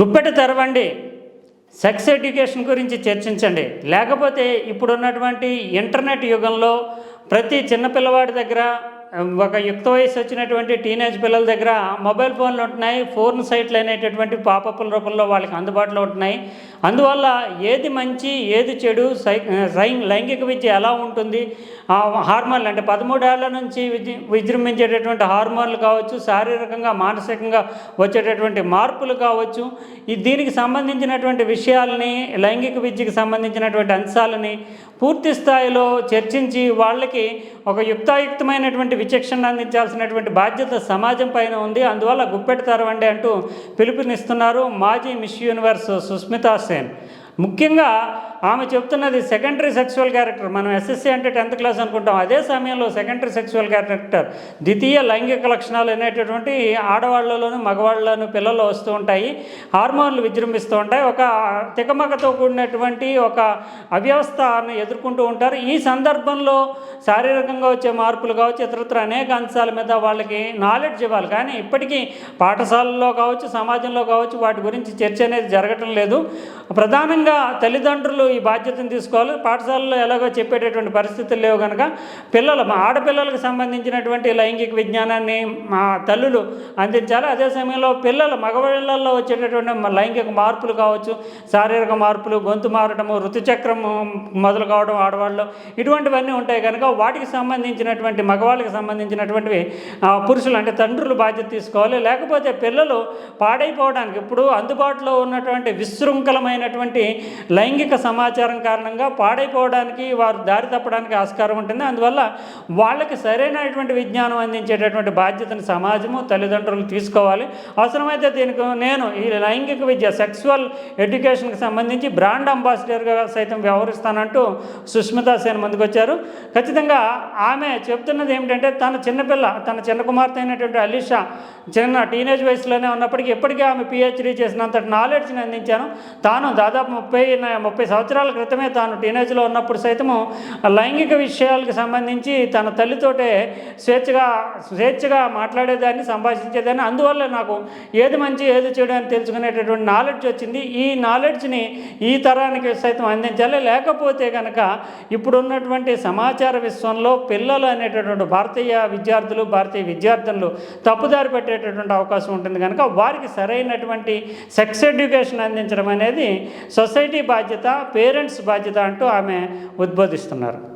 గుప్పెట తెరవండి. Sex education గురించి చర్చించండి. లేకపోతే ఇప్పుడున్నటువంటి ఇంటర్నెట్ యుగంలో ప్రతి చిన్న పిల్లవాడి దగ్గర ఒక యుక్త వయసు వచ్చినటువంటి టీనేజ్ పిల్లల దగ్గర మొబైల్ ఫోన్లు ఉంటున్నాయి ఫోన్ సైట్లు అనేటటువంటి పాపప్పుల రూపంలో వాళ్ళకి అందుబాటులో ఉంటున్నాయి. అందువల్ల ఏది మంచి ఏది చెడు సై లైంగిక విద్య ఎలా ఉంటుంది? హార్మోన్లు అంటే పదమూడేళ్ళ నుంచి విజృ విజృంభించేటటువంటి హార్మోన్లు కావచ్చు శారీరకంగా మానసికంగా వచ్చేటటువంటి మార్పులు కావచ్చు ఈ దీనికి సంబంధించినటువంటి విషయాలని లైంగిక విద్యకు సంబంధించినటువంటి అంశాలని పూర్తి స్థాయిలో చర్చించి వాళ్ళకి ఒక యుక్తాయుక్తమైనటువంటి విచక్షణ అందించాల్సినటువంటి బాధ్యత సమాజం పైన ఉంది. అందువల్ల గుప్పెడతారవండి తరవండి అంటూ పిలుపునిస్తున్నారు మాజీ మిస్ యూనివర్స్ సుస్మితా సేన్. ముఖ్యంగా ఆమె చెప్తున్నది సెకండరీ సెక్సువల్ క్యారెక్టర్ మనం ఎస్ఎస్సి అంటే టెన్త్ క్లాస్ అనుకుంటాం. అదే సమయంలో సెకండరీ సెక్సువల్ క్యారెక్టర్ ద్వితీయ లైంగిక లక్షణాలు అనేటటువంటి ఆడవాళ్ళలోను మగవాళ్ళలోను పిల్లల్లో వస్తూ ఉంటాయి. హార్మోన్లు విజృంభిస్తూ ఉంటాయి. ఒక తికమకతో కూడినటువంటి ఒక అవ్యవస్థను ఎదుర్కొంటూ ఉంటారు. ఈ సందర్భంలో శారీరకంగా వచ్చే మార్పులు కావచ్చు ఇతరత్ర అనేక అంశాల మీద వాళ్ళకి నాలెడ్జ్ ఇవ్వాలి. కానీ ఇప్పటికీ పాఠశాలల్లో కావచ్చు సమాజంలో కావచ్చు వాటి గురించి చర్చ అనేది జరగటం లేదు. ప్రధానంగా తల్లిదండ్రులు ఈ బాధ్యతను తీసుకోవాలి. పాఠశాలలో ఎలాగో చెప్పేటటువంటి పరిస్థితులు లేవు కనుక పిల్లలు మా ఆడపిల్లలకు సంబంధించినటువంటి లైంగిక విజ్ఞానాన్ని మా తల్లులు అందించాలి. అదే సమయంలో పిల్లలు మగవాళ్ళల్లో వచ్చేటటువంటి లైంగిక మార్పులు కావచ్చు శారీరక మార్పులు గొంతు మారడము ఋతుచక్రం మొదలు కావడం ఆడవాళ్ళు ఇటువంటివన్నీ ఉంటాయి కనుక వాటికి సంబంధించినటువంటి మగవాళ్ళకి సంబంధించినటువంటివి పురుషులు అంటే తండ్రులు బాధ్యత తీసుకోవాలి. లేకపోతే పిల్లలు పాడైపోవడానికి ఇప్పుడు అందుబాటులో ఉన్నటువంటి విశృంఖలమైనటువంటి లైంగిక సమాచారం కారణంగా పాడైపోవడానికి వారు దారి తప్పడానికి ఆస్కారం ఉంటుంది. అందువల్ల వాళ్ళకి సరైనటువంటి విజ్ఞానం అందించేటటువంటి బాధ్యతను సమాజము తల్లిదండ్రులు తీసుకోవాలి. అవసరమైతే దీనికి నేను ఈ లైంగిక విద్య సెక్సువల్ ఎడ్యుకేషన్కి సంబంధించి బ్రాండ్ అంబాసిడర్గా సైతం వ్యవహరిస్తానంటూ సుష్మితా సేన్ ముందుకు వచ్చారు. ఖచ్చితంగా ఆమె చెప్తున్నది ఏమిటంటే తన చిన్నపిల్ల తన చిన్న కుమార్తె అయినటువంటి అలీషా చిన్న టీనేజ్ వయసులోనే ఉన్నప్పటికీ ఇప్పటికీ ఆమె పిహెచ్డీ చేసినంత నాలెడ్జ్ని అందించాను. తాను దాదాపు ముప్పై ముప్పై సంవత్సరాల క్రితమే తాను టీనేజ్లో ఉన్నప్పుడు సైతము లైంగిక విషయాలకు సంబంధించి తన తల్లితోటే స్వేచ్ఛగా స్వేచ్ఛగా మాట్లాడేదాన్ని సంభాషించేదాన్ని. అందువల్ల నాకు ఏది మంచి ఏది చెడు అని తెలుసుకునేటటువంటి నాలెడ్జ్ వచ్చింది. ఈ నాలెడ్జ్ని ఈ తరానికి సైతం అందించాలి. లేకపోతే కనుక ఇప్పుడున్నటువంటి సమాచార విశ్వంలో పిల్లలు అనేటటువంటి భారతీయ విద్యార్థులు భారతీయ విద్యార్థులు తప్పుదారి పెట్టేటటువంటి అవకాశం ఉంటుంది కనుక వారికి సరైనటువంటి సెక్స్ ఎడ్యుకేషన్ అందించడం అనేది సొసైటీ బాధ్యత పేరెంట్స్ బాధ్యత అంటూ ఆమె ఉద్బోధిస్తున్నారు.